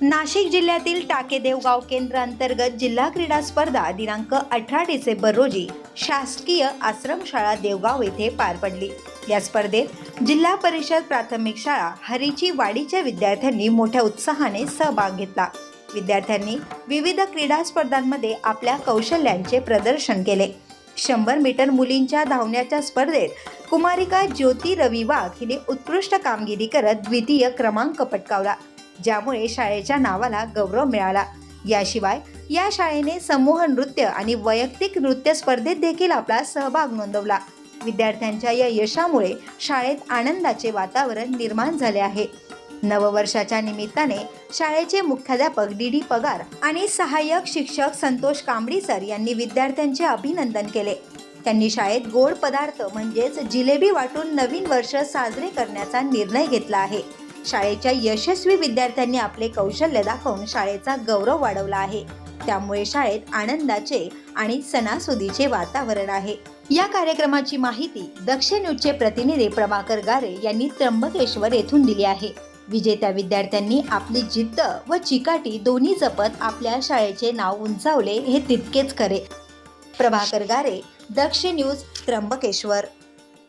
नाशिक जिल्ह्यातील टाकेदेव गाव केंद्र अंतर्गत जिल्हा क्रीडा स्पर्धा दिनांक अठरा डिसेंबर रोजी शासकीय आश्रमशाळा देवगाव येथे पार पडली. या स्पर्धेत जिल्हा परिषद प्राथमिक शाळा हरीची वाडीच्या विद्यार्थ्यांनी मोठ्या उत्साहाने सहभाग घेतला. विद्यार्थ्यांनी विविध क्रीडा स्पर्धांमध्ये आपल्या कौशल्यांचे प्रदर्शन केले. शंभर मीटर मुलींच्या धावण्याच्या स्पर्धेत कुमारिका ज्योती रवी वाघ हिने उत्कृष्ट कामगिरी करत द्वितीय क्रमांक पटकावला. ज्यामुळे शाळेच्या नावाला गौरव मिळाला. याशिवाय या शाळेने समूह नृत्य आणि वैयक्तिक नृत्य स्पर्धेत देखील आपला सहभाग नोंदवला. विद्यार्थ्यांच्या या यशामुळे शाळेत आनंदाचे वातावरण निर्माण झाले आहे. नववर्षाच्या निमित्ताने शाळेचे मुख्याध्यापक डी डी पगार आणि सहाय्यक शिक्षक संतोष कांबडी सर यांनी विद्यार्थ्यांचे अभिनंदन केले. त्यांनी शाळेत गोड पदार्थ म्हणजेच जिलेबी वाटून नवीन वर्ष साजरे करण्याचा निर्णय घेतला आहे. शाळेच्या यशस्वी विद्यार्थ्यांनी आपले कौशल्य दाखवून शाळेचा गौरव वाढवला आहे. त्यामुळे शाळेत आनंदाचे आणि सणासुदीचे वातावरण आहे. या कार्यक्रमाची माहिती दक्ष न्यूजचे प्रतिनिधी प्रभाकर गारे यांनी त्र्यंबकेश्वर येथून दिली आहे. विजेत्या विद्यार्थ्यांनी आपली जिद्द व चिकाटी दोन्ही जपत आपल्या शाळेचे नाव उंचावले हे तितकेच खरे. प्रभाकर गारे दक्ष न्यूज त्र्यंबकेश्वर.